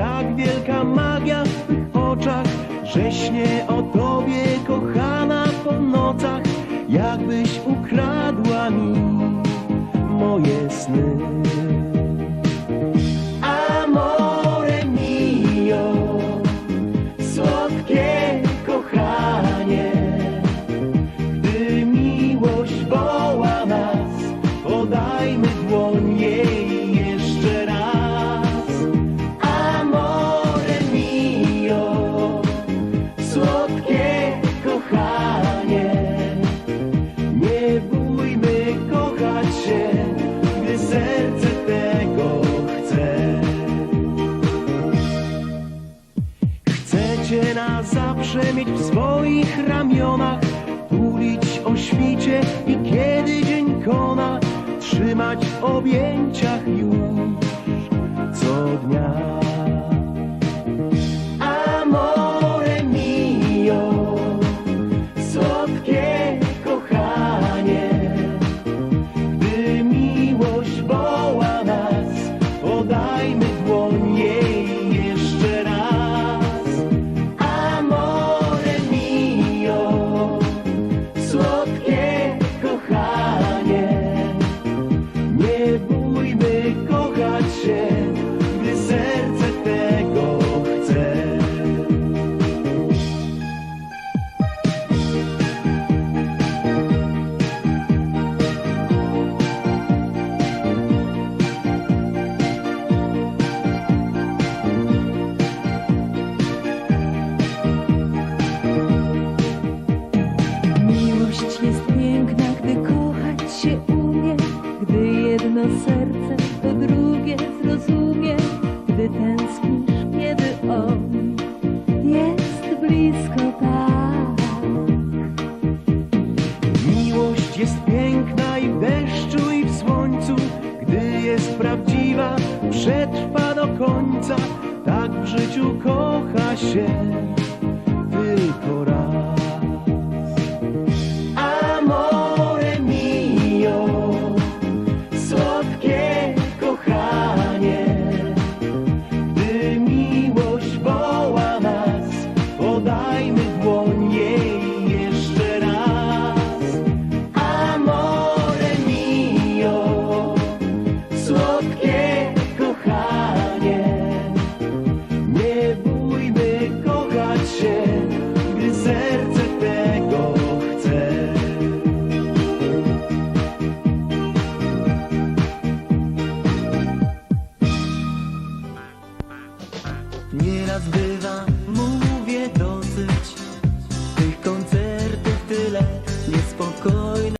tak wielka magia w oczach, że śnie od Chcecie na zawsze mieć w swoich ramionach, tulić o świcie i kiedy dzień kona, trzymać w objęciach już co dnia. Miłość jest piękna, gdy kochać się umie, gdy jedno serce to drugie zrozumie, gdy tęsknisz, kiedy on jest blisko tak. Miłość jest piękna i w deszczu i w słońcu, gdy jest prawdziwa, przetrwa do końca. Tak w życiu kocha się tylko podajmy dłoń jej jeszcze raz. Amore mio, słodkie kochanie, nie bójmy kochać się, gdy serce tego chce. Nieraz bywa, dosyć Tych koncertów tyle niespokojne.